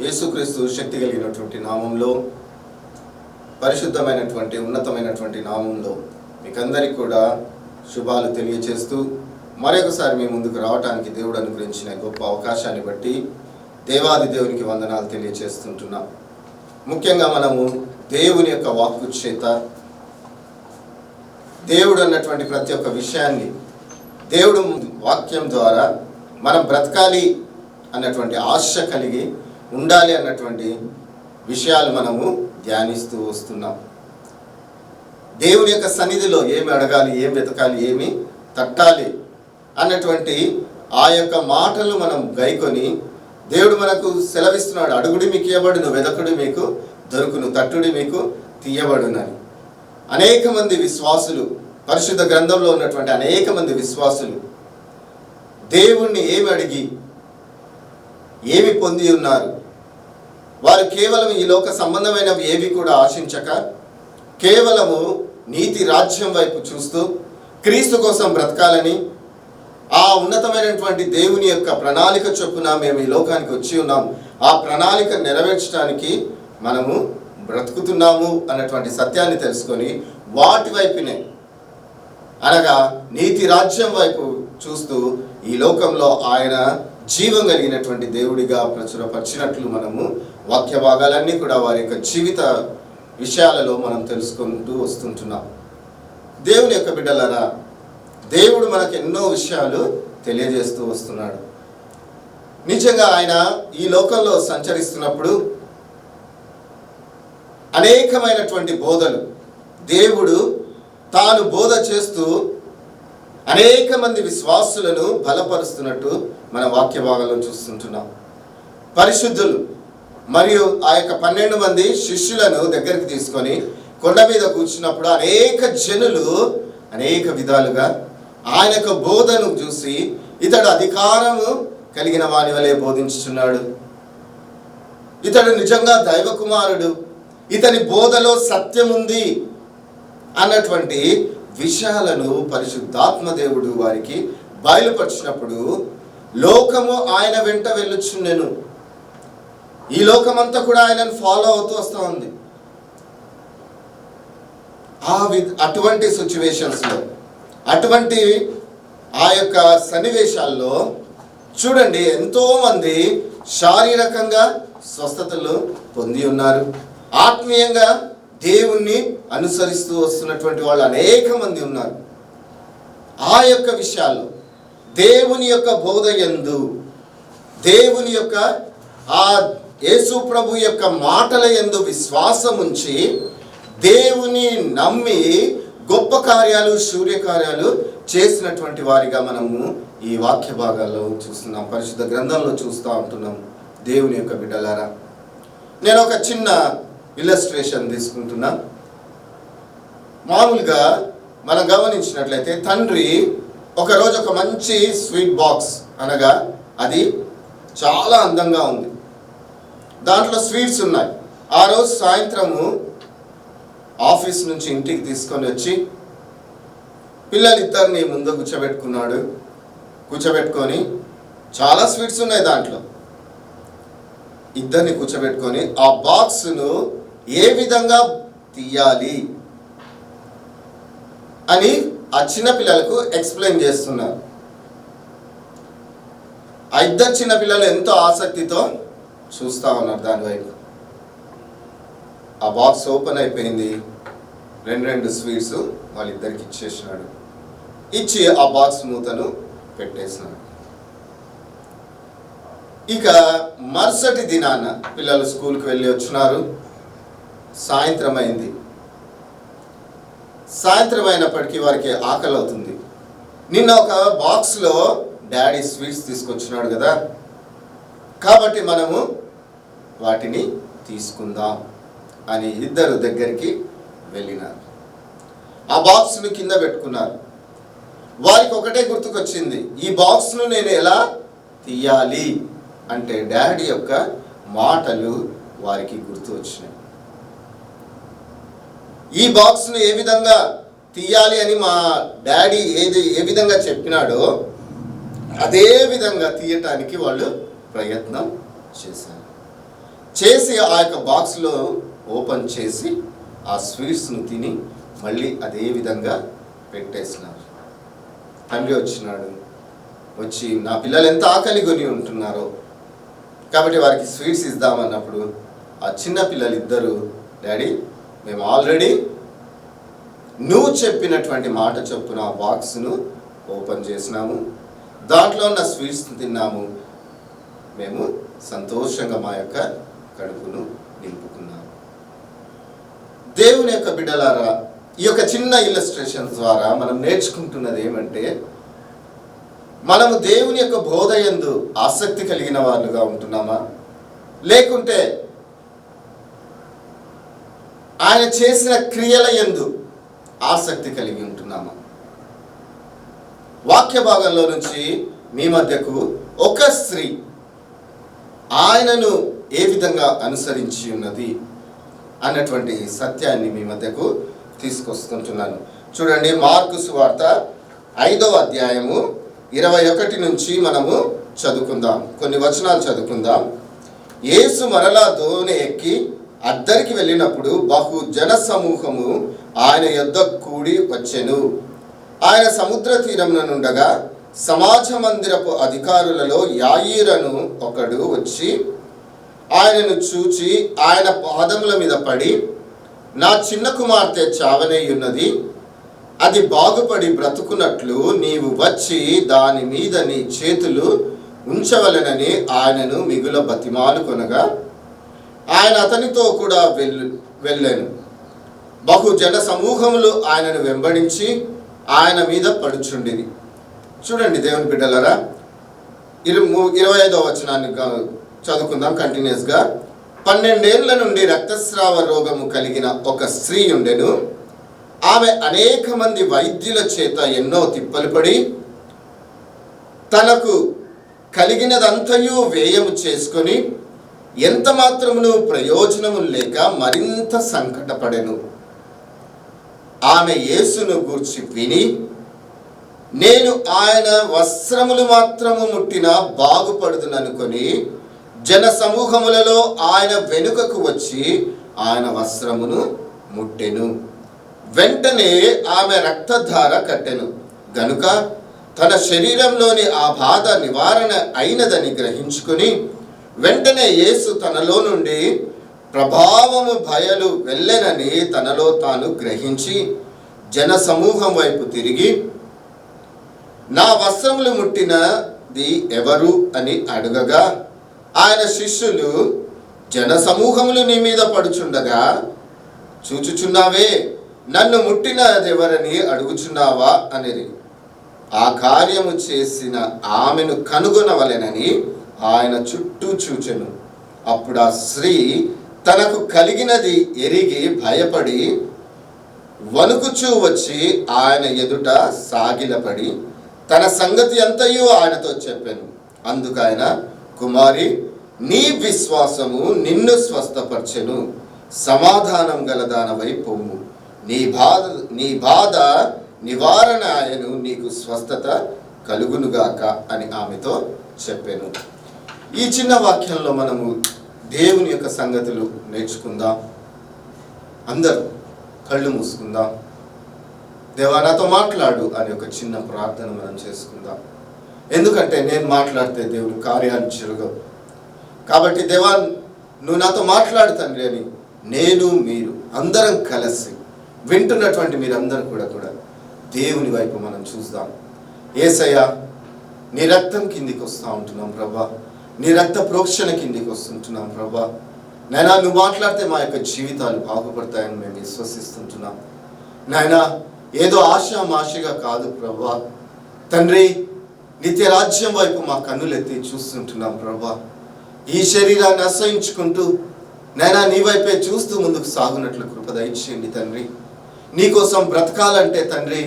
యేసుక్రీస్తు శక్తి కలిగినటువంటి నామంలో పరిశుద్ధమైనటువంటి ఉన్నతమైనటువంటి నామంలో మీకందరికీ కూడా శుభాలు తెలియచేస్తూ మరొకసారి మీ ముందుకు రావడానికి దేవుడు అనుగ్రహించిన గొప్ప అవకాశాన్ని బట్టి దేవాది దేవునికి వందనాలు తెలియచేస్తుంటున్నాం. ముఖ్యంగా మనము దేవుని యొక్క వాక్కు చేత దేవుడు అన్నటువంటి ప్రతి ఒక్క విషయాన్ని దేవుడు వాక్యం ద్వారా మనం బ్రతకాలి అన్నటువంటి ఆశ కలిగి ఉండాలి అన్నటువంటి విషయాలు మనము ధ్యానిస్తూ వస్తున్నాం. దేవుని యొక్క సన్నిధిలో ఏమి అడగాలి ఏం వెతకాలి ఏమి తట్టాలి అన్నటువంటి ఆ యొక్క మాటలు మనం గైకొని దేవుడు మనకు సెలవిస్తున్నాడు అడుగుడి మీకు ఇవ్వబడును వెదకుడు మీకు దొరుకును తట్టుడి మీకు తీయబడునని. అనేక మంది విశ్వాసులు పరిశుద్ధ గ్రంథంలో ఉన్నటువంటి అనేక మంది విశ్వాసులు దేవుణ్ణి ఏమి అడిగి ఏమి పొంది ఉన్నారు? వారు కేవలం ఈ లోక సంబంధమైనవి ఏవి కూడా ఆశించక కేవలము నీతి రాజ్యం వైపు చూస్తూ క్రీస్తు కోసం బ్రతకాలని ఆ ఉన్నతమైనటువంటి దేవుని యొక్క ప్రణాళిక చొప్పున మేము ఈ లోకానికి వచ్చి ఉన్నాం. ఆ ప్రణాళిక నెరవేర్చడానికి మనము బ్రతుకుతున్నాము అన్నటువంటి సత్యాన్ని తెలుసుకొని వాటి వైపునే అనగా నీతి రాజ్యం వైపు చూస్తూ ఈ లోకంలో ఆయన జీవం కలిగినటువంటి దేవుడిగా ప్రచురపరిచినట్లు మనము వాక్య భాగాలన్నీ కూడా వారి యొక్క జీవిత విషయాలలో మనం తెలుసుకుంటూ వస్తుంటున్నాం. దేవుని యొక్క బిడ్డలరా దేవుడు మనకు ఎన్నో విషయాలు తెలియజేస్తూ వస్తున్నాడు. నిజంగా ఆయన ఈ లోకంలో సంచరిస్తున్నప్పుడు అనేకమైనటువంటి బోధలు దేవుడు తాను బోధ చేస్తూ అనేక మంది విశ్వాసులను బలపరుస్తున్నట్టు మన వాక్య భాగంలో చూస్తుంటున్నాం. పరిశుద్ధులు మరియు ఆ యొక్క పన్నెండు మంది శిష్యులను దగ్గరికి తీసుకొని కొండ మీద కూర్చున్నప్పుడు అనేక జనులు అనేక విధాలుగా ఆయన యొక్క బోధను చూసి ఇతడు అధికారము కలిగిన వాని వలె బోధించుచున్నాడు. ఇతడు నిజంగా దైవ కుమారుడు ఇతని బోధలో సత్యం ఉంది అన్నటువంటి విషయాలను పరిశుద్ధాత్మ దేవుడు వారికి బయలుపరిచినప్పుడు లోకము ఆయన వెంట వెళ్ళుచుండెను. ఈ లోకమంతా కూడా ఆయనను ఫాలో అవుతూ వస్తూ ఉంది. ఆ వి అటువంటి సిచ్యువేషన్స్లో అటువంటి ఆ యొక్క సన్నివేశాల్లో చూడండి ఎంతోమంది శారీరకంగా స్వస్థతలు పొంది ఉన్నారు. ఆత్మీయంగా దేవుణ్ణి అనుసరిస్తూ వస్తున్నటువంటి వాళ్ళు అనేక మంది ఉన్నారు. ఆ యొక్క విషయాల్లో దేవుని యొక్క బోధ ఎందు దేవుని యొక్క ఆ యేసు ప్రభు యొక్క మాటల ఎందు విశ్వాసం ఉంచి దేవుని నమ్మి గొప్ప కార్యాలు సూర్యకార్యాలు చేసినటువంటి వారిగా మనము ఈ వాక్య భాగాల్లో చూస్తున్నాం. పరిశుద్ధ గ్రంథంలో చూస్తూ ఉంటున్నాం దేవుని యొక్క బిడ్డలారా. నేను ఒక చిన్న ఇల్లస్ట్రేషన్ తీసుకుంటున్నా. మామూలుగా మనం గమనించినట్లయితే తండ్రి ఒకరోజు ఒక మంచి స్వీట్ బాక్స్ అనగా అది చాలా అందంగా ఉంది. దాంట్లో స్వీట్స్ ఉన్నాయి. ఆ రోజు సాయంత్రము ఆఫీస్ నుంచి ఇంటికి తీసుకొని వచ్చి పిల్లలిద్దరిని ముందు కూర్చోబెట్టుకున్నాడు. కూర్చోబెట్టుకొని చాలా స్వీట్స్ ఉన్నాయి దాంట్లో. ఇద్దరిని కూర్చోబెట్టుకొని ఆ బాక్స్ను ఏ విధంగా తీయాలి అని ఆ చిన్న పిల్లలకు ఎక్స్ప్లెయిన్ చేస్తున్నారు. ఆ ఇద్దరు చిన్న పిల్లలు ఎంతో ఆసక్తితో చూస్తా ఉన్నారు దానివైపు ఆ బాక్స్ ఓపెన్ అయిపోయింది. రెండు రెండు స్వీట్స్ వాళ్ళిద్దరికి ఇచ్చేసినాడు. ఇచ్చి ఆ బాక్స్ మూతను పెట్టేసినాడు. ఇక మరుసటి దినాన పిల్లలు స్కూల్కి వెళ్ళి వచ్చినారు. సాయంత్రం అయింది సాయంత్రం అయినప్పటికీ వారికి ఆకలి అవుతుంది నిన్న ఒక బాక్స్లో డాడీ స్వీట్స్ తీసుకొచ్చినాడు కదా. కాబట్టి మనము వాటిని తీసుకుందాం అని ఇద్దరు దగ్గరికి వెళ్ళినారు. ఆ బాక్స్ను కింద పెట్టుకున్నారు. వారికి ఒకటే గుర్తుకొచ్చింది ఈ బాక్స్ను నేను ఎలా తీయాలి? అంటే డాడీ యొక్క మాటలు వారికి గుర్తు వచ్చినాయి. ఈ బాక్స్ను ఏ విధంగా తీయాలి అని మా డాడీ ఏది ఏ విధంగా చెప్పినాడో అదే విధంగా తీయటానికి వాళ్ళు ప్రయత్నం చేశారు. చేసి ఆ యొక్క బాక్స్లో ఓపెన్ చేసి ఆ స్వీట్స్ను తిని మళ్ళీ అదే విధంగా పెట్టేసినారు. తండ్రి వచ్చినాడు. వచ్చి నా పిల్లలు ఎంత ఆకలి కొని ఉంటున్నారో కాబట్టి వారికి స్వీట్స్ ఇద్దామన్నప్పుడు ఆ చిన్న పిల్లలు ఇద్దరు డాడీ మేము ఆల్రెడీ నువ్వు చెప్పినటువంటి మాట చొప్పున బాక్స్ను ఓపెన్ చేసినాము. దాంట్లో ఉన్న స్వీట్స్ తిన్నాము. మేము సంతోషంగా మా యొక్క కడుపును నింపుకున్నాము. దేవుని యొక్క బిడ్డలారా ఈ యొక్క చిన్న ఇల్లస్ట్రేషన్ ద్వారా మనం నేర్చుకుంటున్నది ఏమంటే మనము దేవుని యొక్క బోధయందు ఆసక్తి కలిగిన వాళ్ళుగా ఉంటున్నామా? లేకుంటే ఆయన చేసిన క్రియల ఎందు ఆసక్తి కలిగి ఉంటున్నాము. వాక్య భాగంలో నుంచి మీ మధ్యకు ఒక స్త్రీ ఆయనను ఏ విధంగా అనుసరించి ఉన్నది అన్నటువంటి సత్యాన్ని మీ మధ్యకు తీసుకొస్తుంటున్నాను. చూడండి మార్కు సువార్త ఐదవ అధ్యాయము ఇరవై ఒకటి నుంచి మనము చదువుకుందాం. కొన్ని వచనాలు చదువుకుందాం. యేసు మరలా దోణి ఎక్కి అద్దరికి వెళ్ళినప్పుడు బహు జన సమూహము ఆయన యొద్ద కూడి వచ్చెను. ఆయన సముద్ర తీరమున నుండగా సమాజ మందిరపు అధికారులలో యాయీరను ఒకడు వచ్చి ఆయనను చూచి ఆయన పాదముల మీద పడి నా చిన్న కుమార్తె చావనేయున్నది అది బాగుపడి బ్రతుకున్నట్లు నీవు వచ్చి దాని మీద నీ చేతులు ఉంచవలెనని ఆయనను మిగుల బతిమాలు కొనగా ఆయన అతనితో కూడా వెళ్ళు వెళ్ళాను. బహు జన సమూహములు ఆయనను వెంబడించి ఆయన మీద పడుచుండి చూడండి దేవుని బిడ్డలరా ఇరు ఇరవై ఐదవ వచనాన్ని చదువుకుందాం కంటిన్యూస్గా పన్నెండేళ్ళ నుండి రక్తస్రావ రోగము కలిగిన ఒక స్త్రీ ఉండెను. ఆమె అనేక మంది వైద్యుల చేత ఎన్నో తిప్పలు పడి తనకు కలిగినదంతయు వ్యయము చేసుకొని ఎంత మాత్రమును ప్రయోజనము లేక మరింత సంకటపడెను. ఆమె యేసును గూర్చి విని నేను ఆయన వస్త్రములు మాత్రము ముట్టిన బాగుపడుదుననుకొని జన సమూహములలో ఆయన వెనుకకు వచ్చి ఆయన వస్త్రమును ముట్టెను. వెంటనే ఆమె రక్తధార కట్టెను. గనుక తన శరీరంలోని ఆ బాధ నివారణ అయినదని గ్రహించుకొని వెంటనే యేసు తనలో నుండి ప్రభావము భయలు వెళ్ళెనని తనలో తాను గ్రహించి జన సమూహం వైపు తిరిగి నా వస్త్రములు ముట్టినది ఎవరు అని అడగగా ఆయన శిష్యులు జన సమూహములు నీ మీద పడుచుండగా చూచుచున్నావే నన్ను ముట్టినదెవరని అడుగుచున్నావా అనేది ఆ కార్యము చేసిన ఆమెను కనుగొనవలెనని ఆయన చుట్టూ చూచెను. అప్పుడు ఆ స్త్రీ తనకు కలిగినది ఎరిగి భయపడి వణుకుచూ వచ్చి ఆయన ఎదుట సాగిలపడి తన సంగతి అంతయు ఆయనతో చెప్పాను. అందుకు ఆయన కుమారి నీ విశ్వాసము నిన్ను స్వస్థపరచెను. సమాధానం గలదానవై పొమ్ము నీ బాధ నీ బాధ నివారణ ఆయను నీకు స్వస్థత కలుగునుగాక అని ఆమెతో చెప్పాను. ఈ చిన్న వాక్యంలో మనము దేవుని యొక్క సంగతులు నేర్చుకుందాం. అందరూ కళ్ళు మూసుకుందాం. దేవా నాతో మాట్లాడు అని ఒక చిన్న ప్రార్థన మనం చేసుకుందాం. ఎందుకంటే నేను మాట్లాడితే దేవుడు కార్యాలు జరగవు. కాబట్టి దేవా నువ్వు నాతో మాట్లాడు తండ్రి అని నేను మీరు అందరం కలిసి వింటున్నటువంటి మీరందరూ కూడా కూడా దేవుని వైపు మనం చూద్దాం. ఏసయ్య నీ రక్తం కిందికి వస్తూ ఉంటున్నాం ప్రభా. నీ రక్త ప్రోక్షణ కిందికి వస్తుంటున్నాం ప్రభా. నైనా నువ్వు మాట్లాడితే మా యొక్క జీవితాలు బాగుపడతాయని మేము విశ్వసిస్తుంటున్నాం. నాయనా ఏదో ఆశామాషగా కాదు ప్రభా. తండ్రి నిత్య రాజ్యం వైపు మా కన్నులెత్తి చూస్తుంటున్నాం ప్రభా. ఈ శరీరాన్ని అసహించుకుంటూ నైనా నీ వైపే చూస్తూ ముందుకు సాగునట్లు కృప దయచేయండి తండ్రి. నీకోసం బ్రతకాలంటే తండ్రి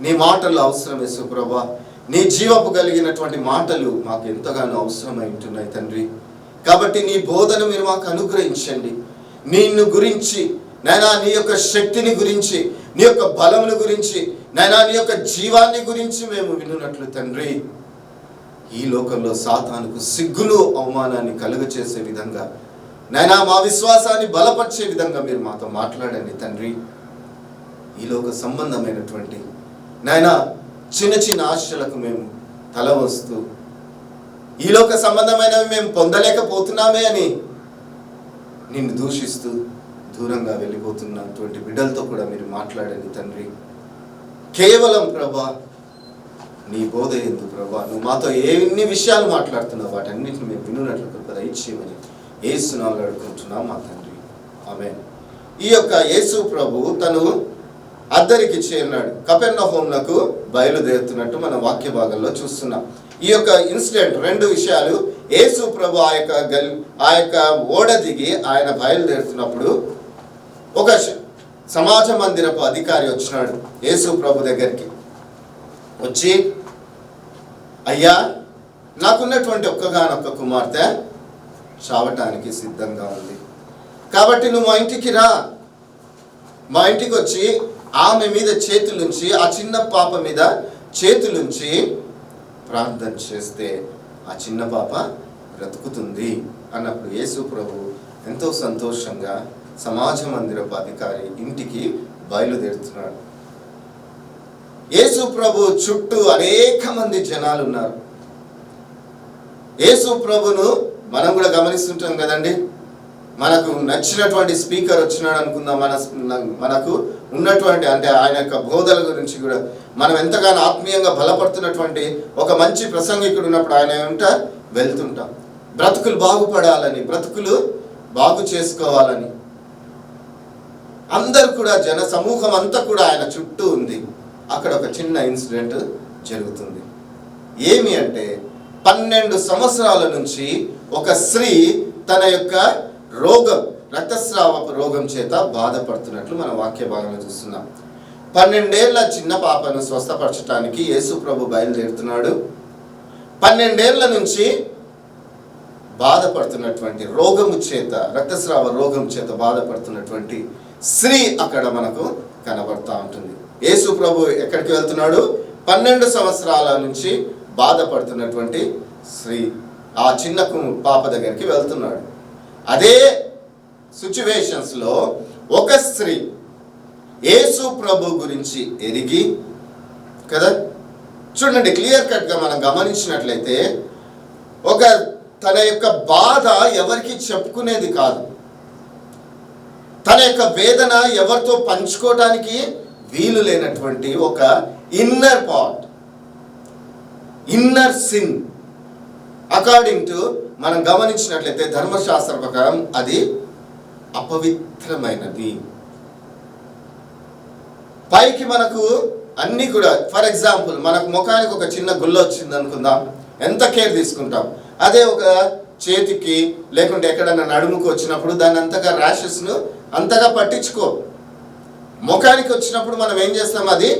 నీ మాటలు అవసరం యేసు ప్రభా నీ జీవపు కలిగినటువంటి మాటలు మాకు ఎంతగానో అవసరమై ఉంటున్నాయి తండ్రి. కాబట్టి నీ బోధన మీరు మాకు అనుగ్రహించండి. నిన్ను గురించి నైనా నీ యొక్క శక్తిని గురించి నీ యొక్క బలమును గురించి నైనా నీ యొక్క జీవాన్ని గురించి మేము వినున్నట్లు తండ్రి. ఈ లోకంలో సాతానుకు సిగ్గులు అవమానాన్ని కలుగచేసే విధంగా నైనా మా విశ్వాసాన్ని బలపరిచే విధంగా మీరు మాతో మాట్లాడండి తండ్రి. ఈ లోక సంబంధమైనటువంటి నైనా చిన్న చిన్న ఆశలకు మేము తల వస్తూ ఈలోక సంబంధమైనవి మేము పొందలేకపోతున్నామే అని నిన్ను దూషిస్తూ దూరంగా వెళ్ళిపోతున్నటువంటి బిడ్డలతో కూడా మీరు మాట్లాడండి తండ్రి. కేవలం ప్రభా నీ బోధ ఎందు ప్రభా నువ్వు మాతో ఎన్ని విషయాలు మాట్లాడుతున్నావు వాటన్నిటిని మేము వినున్నట్లు కృప దయచేయమని ఏసునాలు అడుగుతున్నాం మా తండ్రి. ఆమె ఈ యొక్క యేసు ప్రభు తను అద్దరికి చేరినాడు కపెన్న హోమ్లకు బయలుదేరుతున్నట్టు మన వాక్య భాగంలో చూస్తున్నాం. ఈ యొక్క ఇన్సిడెంట్ రెండు విషయాలు యేసు ప్రభు ఆ యొక్క గల్ ఆ యొక్క ఓడ దిగి ఆయన బయలుదేరుతున్నప్పుడు ఒక సమాజ మందిరపు అధికారి వచ్చినాడు యేసు ప్రభు దగ్గరికి. వచ్చి అయ్యా నాకున్నటువంటి ఒక్కగానొక్క కుమార్తె చావటానికి సిద్ధంగా ఉంది. కాబట్టి నువ్వు మా ఇంటికి రా. మా ఇంటికి వచ్చి ఆమె మీద చేతులుంచి ఆ చిన్న పాప మీద చేతులుంచి ప్రార్థన చేస్తే ఆ చిన్న పాప బ్రతుకుతుంది అన్నప్పుడు యేసు ప్రభు ఎంతో సంతోషంగా సమాజ మందిరపు అధికారి ఇంటికి బయలుదేరుతున్నాడు. యేసు ప్రభు చుట్టూ అనేక మంది జనాలు ఉన్నారు. యేసు ప్రభును మనం కూడా గమనిస్తుంటాం కదండి. మనకు నచ్చినటువంటి స్పీకర్ వచ్చినాడు అనుకుందాం మన మనకు ఉన్నటువంటి అంటే ఆయన యొక్క బోధల గురించి కూడా మనం ఎంతగానో ఆత్మీయంగా బలపడుతున్నటువంటి ఒక మంచి ప్రసంగికుడు ఉన్నప్పుడు ఆయన ఏమంటా వెళ్తుంటాం. బ్రతుకులు బాగుపడాలని బ్రతుకులు బాగు చేసుకోవాలని. అందరు కూడా జన సమూహం అంతా కూడా ఆయన చుట్టూ ఉంది. అక్కడ ఒక చిన్న ఇన్సిడెంట్ జరుగుతుంది. ఏమి అంటే పన్నెండు సంవత్సరాల నుంచి ఒక స్త్రీ తన యొక్క రోగం రక్తస్రావపు రోగం చేత బాధపడుతున్నట్లు మన వాక్య భాగంలో చూస్తున్నాం. పన్నెండేళ్ళ చిన్న పాపను స్వస్థపరచడానికి యేసు ప్రభు బయలుదేరుతున్నాడు. పన్నెండేళ్ళ నుంచి బాధపడుతున్నటువంటి రోగము చేత రక్తస్రావ రోగం చేత బాధపడుతున్నటువంటి స్త్రీ అక్కడ మనకు కనబడతా ఉంటుంది. యేసు ప్రభు ఎక్కడికి వెళ్తున్నాడు? పన్నెండు సంవత్సరాల నుంచి బాధపడుతున్నటువంటి స్త్రీ ఆ చిన్న పాప దగ్గరికి వెళ్తున్నాడు. అదే సిచ్యువేషన్స్లో ఒక స్త్రీ యేసు ప్రభు గురించి ఎరిగి కదా? చూడండి క్లియర్ కట్గా మనం గమనించినట్లయితే ఒక తన యొక్క బాధ ఎవరికి చెప్పుకునేది కాదు. తన యొక్క వేదన ఎవరితో పంచుకోవటానికి వీలు లేనటువంటి ఒక inner part inner sin. According to మనం గమనించినట్లయితే ధర్మశాస్త్ర ప్రకారం అది అపవిత్రమైనది. పైకి మనకు అన్నీ కూడా ఫర్ ఎగ్జాంపుల్ మనకు ముఖానికి ఒక చిన్న గుల్ల వచ్చింది అనుకుందాం ఎంత కేర్ తీసుకుంటాం? అదే ఒక చేతికి లేకుంటే ఎక్కడన్నా నడుముకు వచ్చినప్పుడు దాన్ని అంతగా ర్యాషెస్ను అంతగా పట్టించుకో. ముఖానికి వచ్చినప్పుడు మనం ఏం చేస్తాం? అది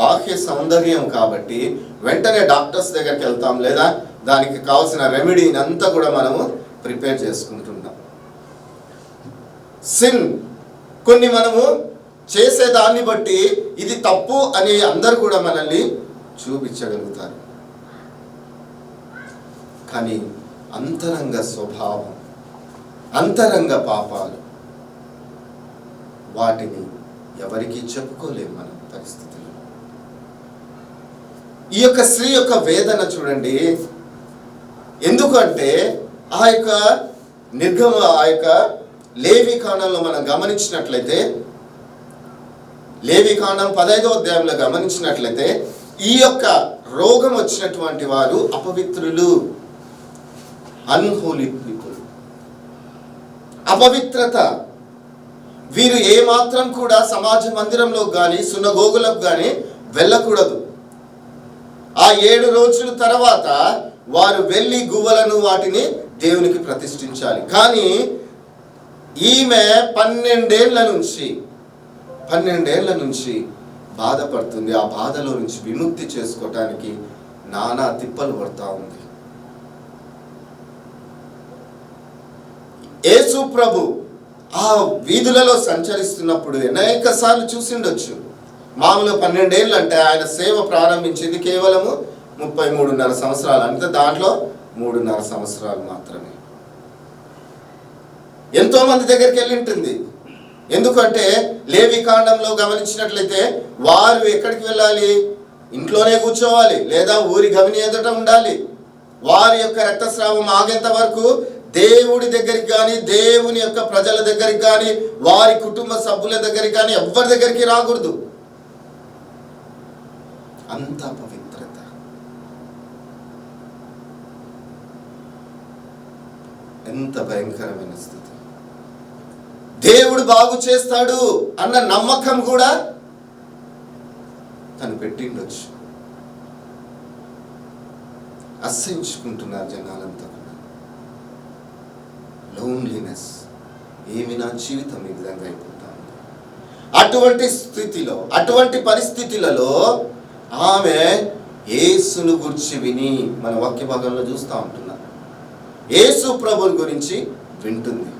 బాహ్య సౌందర్యం కాబట్టి వెంటనే డాక్టర్స్ దగ్గరికి వెళ్తాం. లేదా దానికి కావాల్సిన రెమెడీని అంతా కూడా మనము ప్రిపేర్ చేసుకుంటాం. సిన్ కొన్ని మనము చేసే దాన్ని బట్టి ఇది తప్పు అని అందరు కూడా మనల్ని చూపించగలుగుతారు. కానీ అంతరంగ స్వభావం అంతరంగ పాపాలు వాటిని ఎవరికి చెప్పుకోలేము మన పరిస్థితుల్లో. ఈ యొక్క స్త్రీ యొక్క వేదన చూడండి. ఎందుకంటే ఆ యొక్క నిర్గమ ఆ యొక్క లేవి కాండంలో మనం గమనించినట్లయితే లేవి కాండం పదైదో అధ్యాయంలో గమనించినట్లయితే ఈ యొక్క రోగం వచ్చినటువంటి వారు అపవిత్రులు. Unholy people. అపవిత్రత. వీరు ఏమాత్రం కూడా సమాజ మందిరంలో కానీ సున్నగోగులకు కానీ వెళ్ళకూడదు. ఆ ఏడు రోజుల తర్వాత వారు వెళ్ళి గువ్వలను వాటిని దేవునికి ప్రతిష్ఠించాలి. కానీ ఈమె పన్నెండేళ్ళ నుంచి పన్నెండేళ్ళ నుంచి బాధపడుతుంది. ఆ బాధలో నుంచి విముక్తి చేసుకోవటానికి నానా తిప్పలు పడతా ఉంది. యేసు ప్రభు ఆ వీధులలో సంచరిస్తున్నప్పుడు అనేక సార్లు చూసిండొచ్చు. మామూలు పన్నెండేళ్ళు అంటే ఆయన సేవ ప్రారంభించింది కేవలము ముప్పై మూడున్నర సంవత్సరాలు. అంటే దాంట్లో మూడున్నర సంవత్సరాలు మాత్రమే. ఎంతో మంది దగ్గరికి వెళ్ళి ఉంటుంది. ఎందుకంటే లేవి కాండంలో గమనించినట్లయితే వారు ఎక్కడికి వెళ్ళాలి? ఇంట్లోనే కూర్చోవాలి లేదా ఊరి గమని ఎదుట ఉండాలి. వారి యొక్క రక్తస్రావం ఆగేంత వరకు దేవుడి దగ్గరికి కానీ దేవుని యొక్క ప్రజల దగ్గరికి కానీ వారి కుటుంబ సభ్యుల దగ్గరికి కానీ ఎవరి దగ్గరికి రాకూడదు. అంత పవిత్రత. ఎంత భయంకరమైన స్థితి. దేవుడు బాగు చేస్తాడు అన్న నమ్మకం కూడా తను పెట్టిండొచ్చు. అసహించుకుంటున్నారు జనాలంతా కూడా. లోన్లీనెస్ ఏమి నా జీవితం ఈ విధంగా అయిపోతా ఉంది. అటువంటి స్థితిలో అటువంటి పరిస్థితులలో ఆమె ఏసును గురించి విని మన వాక్య భాగంలో చూస్తూ ఉంటున్నాం. ఏసు ప్రభుని గురించి వింటుంది.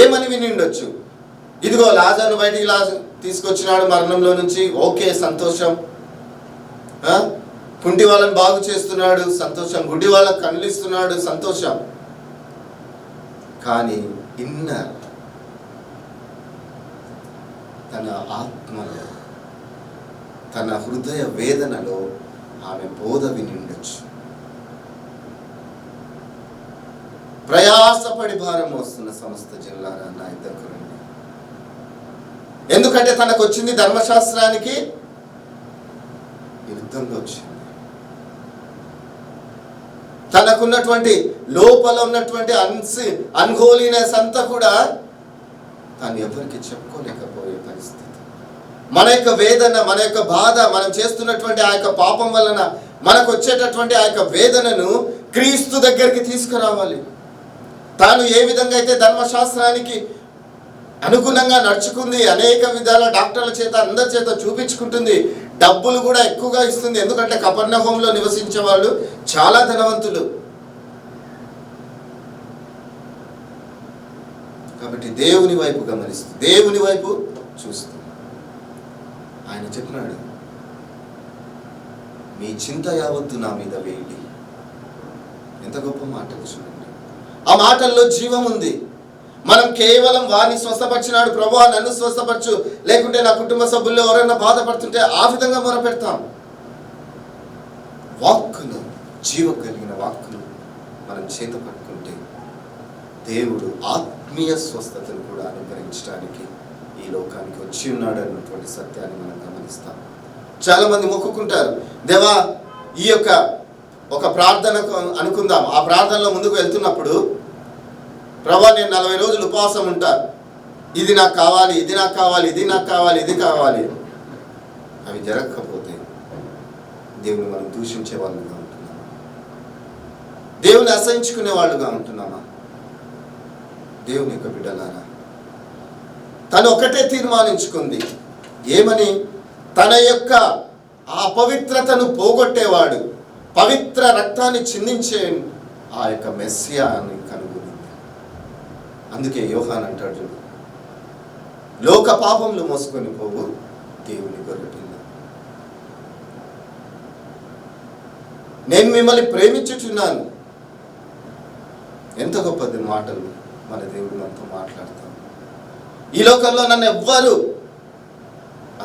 ఏమని విని ఉండొచ్చు ఇదిగో లాజర్ను బయటికి లా తీసుకొచ్చినాడు మరణంలో నుంచి. ఓకే సంతోషం. కుంటి వాళ్ళని బాగు చేస్తున్నాడు సంతోషం. గుడి వాళ్ళకి కనిలిస్తున్నాడు సంతోషం. కానీ ఇన్నర్ తన ఆత్మలో తన హృదయ వేదనలో ఆమె బోధ విని ఉండొచ్చు ప్రయాసపడి భారం వస్తున్న సమస్త జిల్లారా నా ఇద్దరు ఎందుకంటే తనకు వచ్చింది ధర్మశాస్త్రానికి విరుద్ధంగా వచ్చింది. తనకున్నటువంటి లోపల ఉన్నటువంటి అన్సి అన్హోలీనెస్ అంతా కూడా తాను ఎవరికి చెప్పుకోలేకపోయే పరిస్థితి. మన యొక్క వేదన మన యొక్క బాధ మనం చేస్తున్నటువంటి ఆ యొక్క పాపం వలన మనకు వచ్చేటటువంటి ఆ యొక్క వేదనను క్రీస్తు దగ్గరికి తీసుకురావాలి. తాను ఏ విధంగా అయితే ధర్మశాస్త్రానికి అనుగుణంగా నడుచుకుంది అనేక విధాల డాక్టర్ల చేత అందరి చేత చూపించుకుంటుంది. డబ్బులు కూడా ఎక్కువగా ఇస్తుంది. ఎందుకంటే కపర్ణ హోంలో నివసించే వాళ్ళు చాలా ధనవంతులు. కాబట్టి దేవుని వైపు గమనిస్తుంది దేవుని వైపు చూస్తుంది ఆయన చెప్పినాడు మీ చింత యావత్తు నా మీద వేయండి. ఎంత గొప్ప మాటలు చూడండి. ఆ మాటల్లో జీవం ఉంది. మనం కేవలం వారిని స్వస్థపరిచినాడు ప్రభు నన్ను స్వస్థపరచు. లేకుంటే నా కుటుంబ సభ్యుల్లో ఎవరైనా బాధపడుతుంటే ఆ విధంగా మొరపెడతాం. వాక్కును జీవం కలిగిన వాక్కును మనం చేత పట్టుకుంటే దేవుడు ఆత్మీయ స్వస్థతను కూడా అనుగ్రహించడానికి ఈ లోకానికి వచ్చి ఉన్నాడు అన్నటువంటి సత్యాన్ని మనం గమనిస్తాం. చాలా మంది మొక్కుకుంటారు. దేవా ఈ యొక్క ఒక ప్రార్థనకు అనుకుందాం. ఆ ప్రార్థనలో ముందుకు వెళ్తున్నప్పుడు ప్రభా నేను నలభై రోజులు ఉపవాసం ఉంటా ఇది నాకు కావాలి ఇది నాకు కావాలి ఇది నాకు కావాలి ఇది కావాలి. అవి జరగకపోతే దేవుని మనం దూషించే వాళ్ళుగా ఉంటున్నామా? దేవుని అసహించుకునే వాళ్ళుగా ఉంటున్నామా? దేవుని యొక్క బిడ్డలారా తను ఒకటే తీర్మానించుకుంది. ఏమని? తన యొక్క ఆ పవిత్రతను పోగొట్టేవాడు పవిత్ర రక్తాన్ని చిందించే ఆ యొక్క మెస్సియా అని అందుకే యోహాన్ అంటాడు చూడు. లోక పాపములు మోసుకొని పోవు దేవుని గొర్రెపిల్ల నేను మిమ్మల్ని ప్రేమించుచున్నాను. ఎంత గొప్పది మాటలు మన దేవుడు మనతో మాట్లాడతాం ఈ లోకంలో నన్ను ఎవ్వరు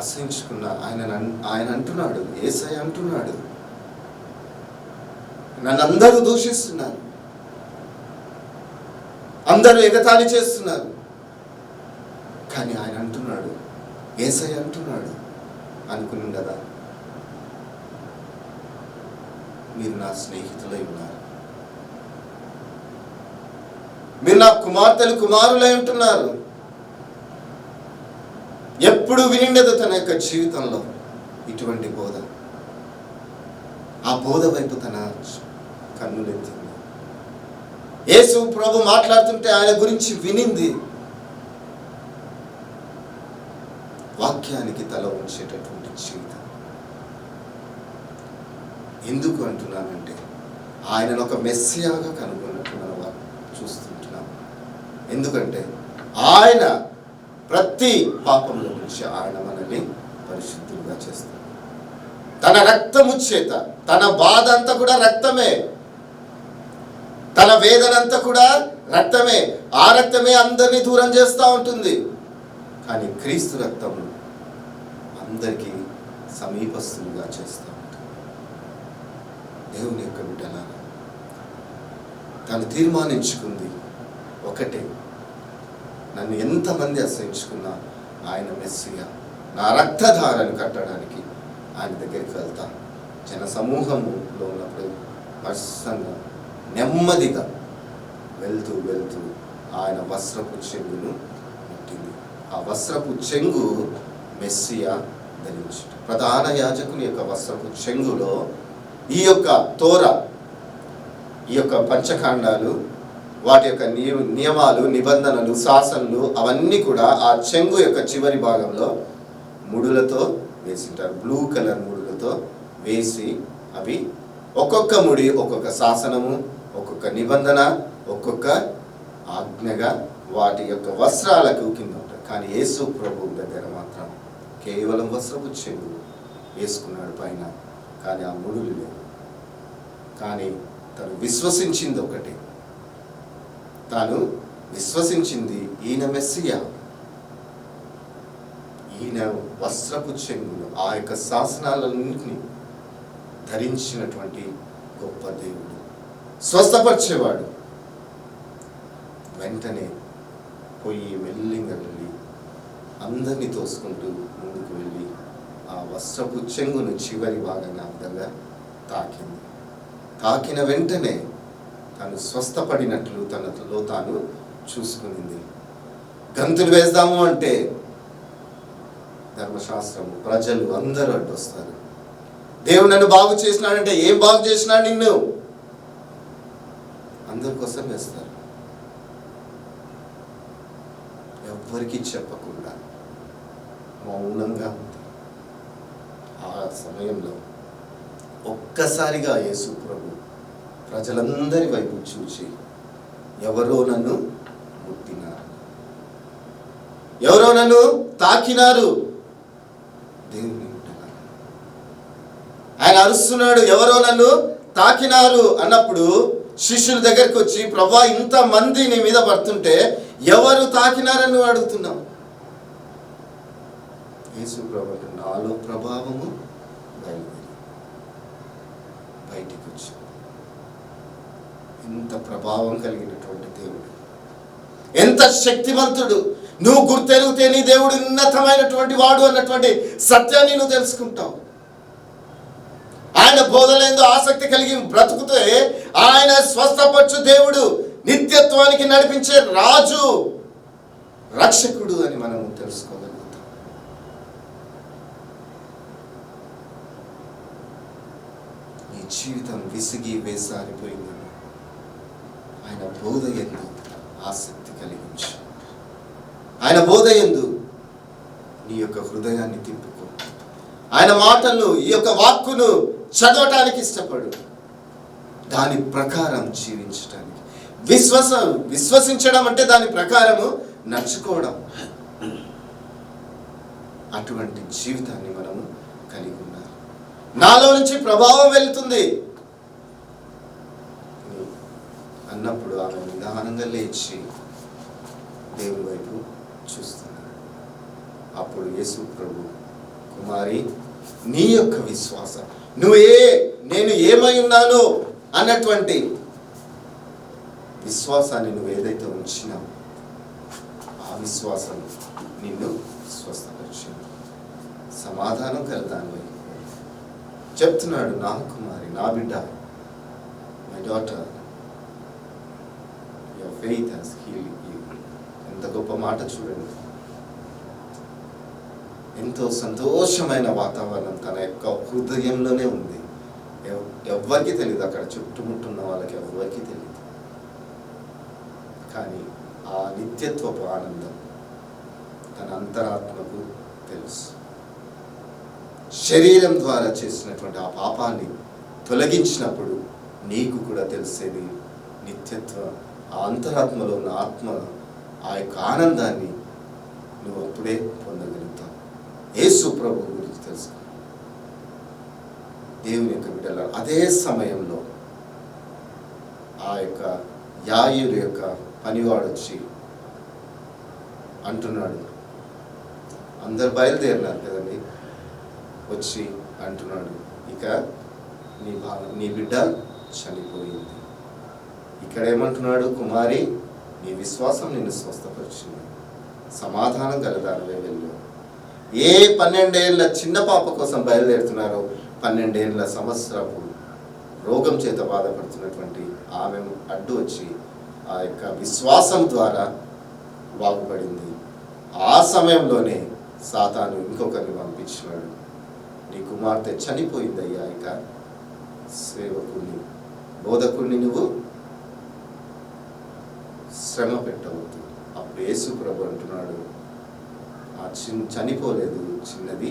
అసహించుకున్న ఆయన ఆయన అంటున్నాడు ఏసై అంటున్నాడు. నన్ను అందరూ దూషిస్తున్నారు. అందరూ ఎగతాళి చేస్తున్నారు. కానీ ఆయన అంటున్నాడు ఏసై అంటున్నాడు అనుకుని కదా మీరు నా స్నేహితులై ఉన్నారు. మీరు నా కుమార్తెలు కుమారులై ఉంటున్నారు. ఎప్పుడు వినిండదు తన యొక్క జీవితంలో ఇటువంటి బోధ. ఆ బోధ వైపు తన కన్నులెత్తింది యేసు ప్రభు మాట్లాడుతుంటే ఆయన గురించి వినింది. వాక్యానికి తల ఉంచేటటువంటి జీవితం. ఎందుకు అంటున్నానంటే ఆయనను ఒక మెస్సియాగా కనుగొన్నట్టు మనం చూస్తుంటున్నాం. ఎందుకంటే ఆయన ప్రతి పాపంలో నుంచి ఆయన మనల్ని పరిశుద్ధులుగా చేస్తాడు. తన రక్తము చేత తన బాధ అంతా కూడా రక్తమే. తన వేదన అంతా కూడా రక్తమే ఆ రక్తమే అందరినీ దూరం చేస్తూ ఉంటుంది. కానీ క్రీస్తు రక్తము అందరికీ సమీపస్తులుగా చేస్తూ ఉంటుంది. దేవుని యొక్క బిడ్డల తను తీర్మానించుకుంది ఒకటే. నన్ను ఎంతమంది అసహించుకున్నా ఆయన మెస్సిగా నా రక్తధారను కట్టడానికి ఆయన దగ్గరికి వెళ్తాను జన సమూహములో ఉన్నప్పుడు స్పష్టంగా నెమ్మదిగా వెళ్తూ వెళ్తూ ఆయన వస్త్రపు చెంగును ముట్టింది. ఆ వస్త్రపు చెంగు మెస్సియా ధరించి ప్రధాన యాజకుని యొక్క వస్త్రపు చెంగులో ఈ యొక్క తోర ఈ యొక్క పంచకాండాలు వాటి యొక్క నియ- నియమాలు నిబంధనలు శాసనలు అవన్నీ కూడా ఆ చెంగు యొక్క చివరి భాగంలో ముడులతో వేసింటారు. బ్లూ కలర్ ముడులతో వేసి అవి ఒక్కొక్క ముడి ఒక్కొక్క శాసనము ఒక్కొక్క నిబంధన ఒక్కొక్క ఆజ్ఞగా వాటి యొక్క వస్త్రాలకు కింద ఉంటాయి. కానీ యేసు ప్రభు దగ్గర మాత్రం కేవలం వస్త్రపు చెంగు వేసుకున్నాడు పైన. కానీ ఆ ముడులు లేవు. కానీ తను విశ్వసించింది ఒకటి. తాను విశ్వసించింది ఈయన మెస్సియా. ఈయన వస్త్రపు చెంగులు ఆ యొక్క శాసనాలన్నింటినీ ధరించినటువంటి గొప్ప దేవుడు. స్వస్థపరిచేవాడు. వెంటనే పోయి మెల్లింగా వెళ్ళి అందరినీ తోసుకుంటూ ముందుకు వెళ్ళి ఆ వస్త్రపు చెంగును చివరి భాగంగా ఆ తాకింది. తాకిన వెంటనే తను స్వస్థపడినట్లు తనలో తాను చూసుకునింది. గంతులు వేస్తాము అంటే ధర్మశాస్త్రము ప్రజలు అందరూ అడ్డొస్తారు. దేవుడు నన్ను బాగు చేసినాడంటే ఏం బాగు చేసినాడు నిన్ను? అందరి కోసం వేస్తారు. ఎవరికి చెప్పకుండా మౌనంగా ఉంది ఆ సమయంలో ఒక్కసారిగా యేసు ప్రభు ప్రజలందరి వైపు చూచి ఎవరో నన్ను ముట్టినారు. ఎవరో నన్ను తాకినారు దేవుని ముట్టినారు. ఆయన అరుస్తున్నాడు ఎవరో నన్ను తాకినారు అన్నప్పుడు శిష్యుల దగ్గరికి వచ్చి ప్రభా ఇంత మంది నీ మీద పడుతుంటే ఎవరు తాకినారని అడుగుతున్నాం యేసు ప్రభు నాలో ప్రభావము బయలుదేరి బయటికి వచ్చింది ఎంత ప్రభావం కలిగినటువంటి దేవుడు ఎంత శక్తివంతుడు నువ్వు గుర్తెరిగితే నీ దేవుడు ఉన్నతమైనటువంటి వాడు అన్నటువంటి సత్యాన్ని నువ్వు తెలుసుకుంటావు. ఆయన బోధలేందో ఆసక్తి కలిగి బ్రతుకుతే ఆయన స్వస్థపరచు దేవుడు నిత్యత్వానికి నడిపించే రాజు రక్షకుడు అని మనం తెలుసుకోగలుగుతాం. నీ జీవితం విసిగి వేసారిపోయిందని ఆయన బోధ ఎందు ఆసక్తి కలిగించు ఆయన బోధ ఎందు నీ యొక్క హృదయాన్ని తిప్పుకో. ఆయన మాటలు ఈ యొక్క వాక్కును చదవటానికి ఇష్టపడు. దాని ప్రకారం జీవించటానికి. విశ్వాస విశ్వసించడం అంటే దాని ప్రకారము నడుచుకోవడం. అటువంటి జీవితాన్ని మనము కలిగి ఉన్నారు నాలో నుంచి ప్రభావం వెళ్తుంది. అన్నప్పుడు ఆమె నిదానంగా లేచి దేవుని వైపు చూస్తుంది. అప్పుడు యేసు ప్రభు కుమారి నీ యొక్క విశ్వాసం నువ్వు ఏ నేను ఏమై ఉన్నాను అన్నటువంటి విశ్వాసాన్ని నువ్వు ఏదైతే ఉంచినావు ఆ విశ్వాసం నిన్ను స్వస్థపరిచింది. సమాధానం కలదానివై చెప్తున్నాడు నా కుమారి నా బిడ్డ. My daughter your faith has heal you ఎంత గొప్ప మాట చూడండి. ఎంతో సంతోషమైన వాతావరణం తన యొక్క హృదయంలోనే ఉంది. ఎవ్- తెలియదు అక్కడ చుట్టుముట్టున్న వాళ్ళకి ఎవ్వరికి తెలియదు కానీ ఆ నిత్యత్వపు ఆనందం తన అంతరాత్మకు తెలుసు. శరీరం ద్వారా చేసినటువంటి ఆ పాపాన్ని తొలగించినప్పుడు నీకు కూడా తెలిసేది నిత్యత్వ ఆ అంతరాత్మలో ఉన్న ఆత్మ ఆ యొక్క ఆనందాన్ని నువ్వు అప్పుడే పొందగలి యేసు ప్రభు గురించి తెలుసుకో దేవుని యొక్క బిడ్డల అదే సమయంలో ఆ యొక్క యాయుడు యొక్క పనివాడు వచ్చి అంటున్నాడు. అందరు బయలుదేరినారు కదండి. వచ్చి అంటున్నాడు ఇక నీ బా నీ బిడ్డ చనిపోయింది. ఇక్కడ ఏమంటున్నాడు కుమారి నీ విశ్వాసం నిన్ను స్వస్థపరిచింది. సమాధానం గలదానివే వెళ్ళు ఏ పన్నెండేళ్ళ చిన్న పాప కోసం బయలుదేరుతున్నారో పన్నెండేళ్ళ సంవత్సరపు రోగం చేత బాధపడుతున్నటువంటి ఆమె అడ్డు వచ్చి ఆ యొక్క విశ్వాసం ద్వారా బాగుపడింది. ఆ సమయంలోనే సాతాను ఇంకొకరిని పంపించినాడు. నీ కుమార్తె చనిపోయిందయ్యా ఇక. సేవకుని బోధకుడిని నువ్వు శ్రమ పెట్టవద్దు. అప్పుడు యేసు ప్రభు అంటున్నాడు ఆ చిన్ చనిపోలేదు చిన్నది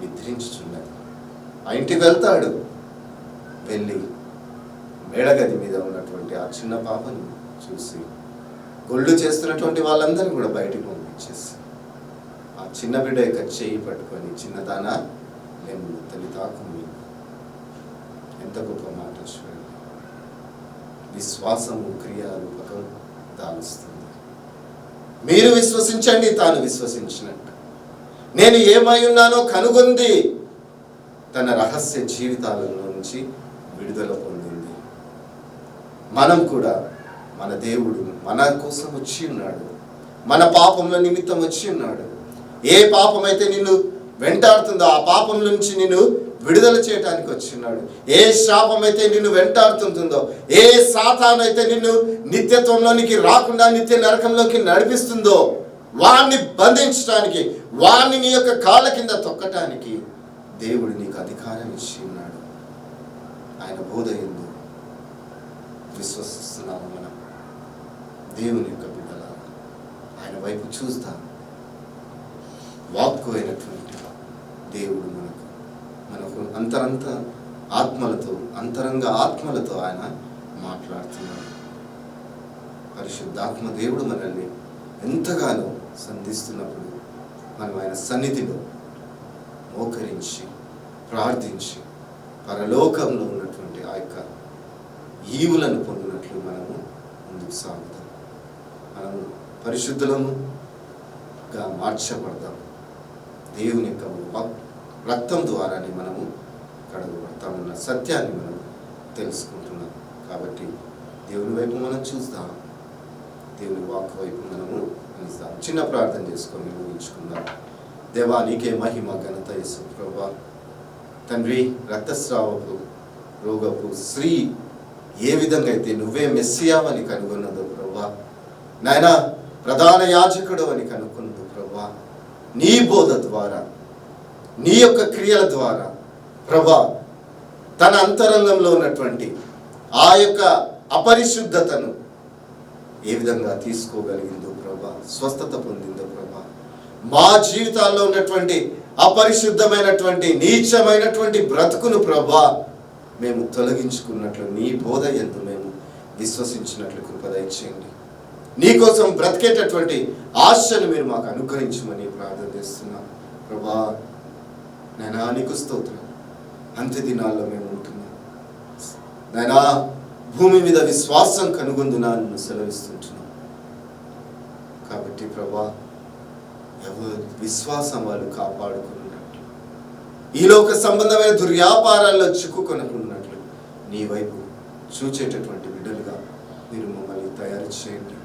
నిద్రించుచున్నది. ఆ ఇంటికి వెళ్తాడు. వెళ్ళి మేడగది మీద ఉన్నటువంటి ఆ చిన్న పాపను చూసి గొళ్ళు చేస్తున్నటువంటి వాళ్ళందరినీ కూడా బయటికి పంపించేసి ఆ చిన్న బిడ్డ యొక్క చేయి పట్టుకొని చిన్నదానా నేను తల్లి ఎంత గొప్ప మాట చూడండి విశ్వాసము క్రియారూపకం దాలుస్తుంది మీరు విశ్వసించండి తాను విశ్వసించినట్టు. నేను ఏమై ఉన్నానో కనుగొంది తన రహస్య జీవితాలలో నుంచి విడుదల పొందింది. మనం కూడా మన దేవుడు మన కోసం వచ్చి ఉన్నాడు. మన పాపముల నిమిత్తం వచ్చి ఉన్నాడు. ఏ పాపం అయితే నిన్ను వెంటాడుతుందో ఆ పాపం నుంచి నిన్ను విడుదల చేయడానికి వచ్చినాడు. ఏ శాపం అయితే నిన్ను వెంటాడుతుంటుందో ఏ సాతాను అయితే నిన్ను నిత్యత్వంలోనికి రాకుండా నిత్య నరకంలోకి నడిపిస్తుందో వాణ్ణి బంధించడానికి వాణ్ణి నీ యొక్క కాళ్ళ కింద తొక్కటానికి దేవుడు నీకు అధికారం ఇచ్చి ఉన్నాడు. ఆయన బోధ ఎందు విశ్వసిస్తున్నాము మనం. దేవుని యొక్క బిడ్డల ఆయన వైపు చూస్తాం. వాక్కు అయినటువంటి దేవుడు మనకు అంతరంత ఆత్మలతో అంతరంగ ఆత్మలతో ఆయన మాట్లాడుతున్నాడు పరిశుద్ధాత్మ దేవుడు మనల్ని ఎంతగానో సంధిస్తున్నప్పుడు మనం ఆయన సన్నిధిలో మోకరించి ప్రార్థించి పరలోకంలో ఉన్నటువంటి ఆ యొక్క ఈవులను పొందినట్లు మనము ముందుకు సాగుతాం. మనము పరిశుద్ధులముగా మార్చబడతాం. దేవుని యొక్క రక్తం ద్వారానే మనము కడగబడతామన్న సత్యాన్ని మనం తెలుసుకుంటున్నాం. కాబట్టి దేవుని వైపు మనం చూద్దాం. దేవుని వాక్ వైపు మనము నిలుస్తాం చిన్న ప్రార్థన చేసుకొని ఊహించుకుందాం దేవా నీకే మహిమ ఘనత యేసు ప్రభా. తండ్రి రక్తస్రావపు రోగపు స్త్రీ ఏ విధంగా అయితే నువ్వే మెస్సియావని కనుగొన్నదో ప్రభా. నాయన ప్రధాన యాజకుడు అని కనుక్కున్నదో ప్రభా. నీ బోధ ద్వారా నీ యొక్క క్రియల ద్వారా ప్రభా తన అంతరంగంలో ఉన్నటువంటి ఆ యొక్క అపరిశుద్ధతను ఏ విధంగా తీసుకోగలిగిందో ప్రభా స్వస్థత పొందిందో ప్రభా. మా జీవితాల్లో ఉన్నటువంటి అపరిశుద్ధమైనటువంటి నీచమైనటువంటి బ్రతుకును ప్రభా మేము తొలగించుకున్నట్లు నీ బోధ ఎందు మేము విశ్వసించినట్లు కృప నీకోసం నీ కోసం బ్రతికేటటువంటి ఆశను మీరు మాకు అనుగ్రహించమని ప్రార్థన చేస్తున్నాం. ప్రభా నైనా నీకు స్తోత్రం. అంత్య దినాల్లో మేము ఉంటున్నాం. నైనా భూమి మీద విశ్వాసం కనుగొందునా నన్ను సెలవిస్తుంటున్నాం. కాబట్టి ప్రభా ఎవరు విశ్వాసం వాళ్ళు కాపాడుకున్నట్లు ఈ లోక సంబంధమైన దుర్వ్యాపారాల్లో చిక్కుకొనకున్నట్లు నీ వైపు చూచేటటువంటి బిడ్డలుగా మీరు మమ్మల్ని తయారు చేయండి.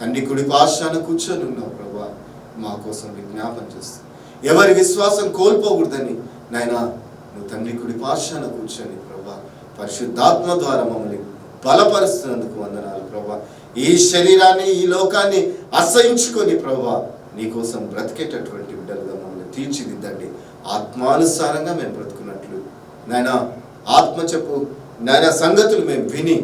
తండ్రి కుడి పాశాన కూర్చొని ఉన్నావు ప్రభా మా కోసం విజ్ఞాపన చేస్తుంది ఎవరి విశ్వాసం కోల్పోకూడదని. నాయనా నువ్వు తండ్రి కుడి పాశాన కూర్చొని ప్రభా పరిశుద్ధాత్మ ద్వారా మమ్మల్ని బలపరుస్తున్నందుకు వందనాలు ప్రభా. ఈ శరీరాన్ని ఈ లోకాన్ని అసహించుకొని ప్రభా నీ కోసం బ్రతికేటటువంటి బిడ్డలుగా మమ్మల్ని తీర్చిదిద్దండి. ఆత్మానుసారంగా మేము బ్రతుకున్నట్లు. నాయన ఆత్మ చెప్పు నాయన సంగతులు మేము విని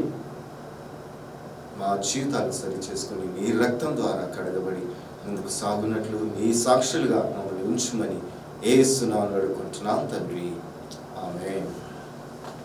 మా జీవితాలు సరి చేసుకొని నీ రక్తం ద్వారా కడగబడి ముందుకు సాగునట్లు నీ సాక్షులుగా మమ్మల్ని ఉంచుమని ఏ ఇస్తున్నామని అడుగుకుంటున్నాం తండ్రి.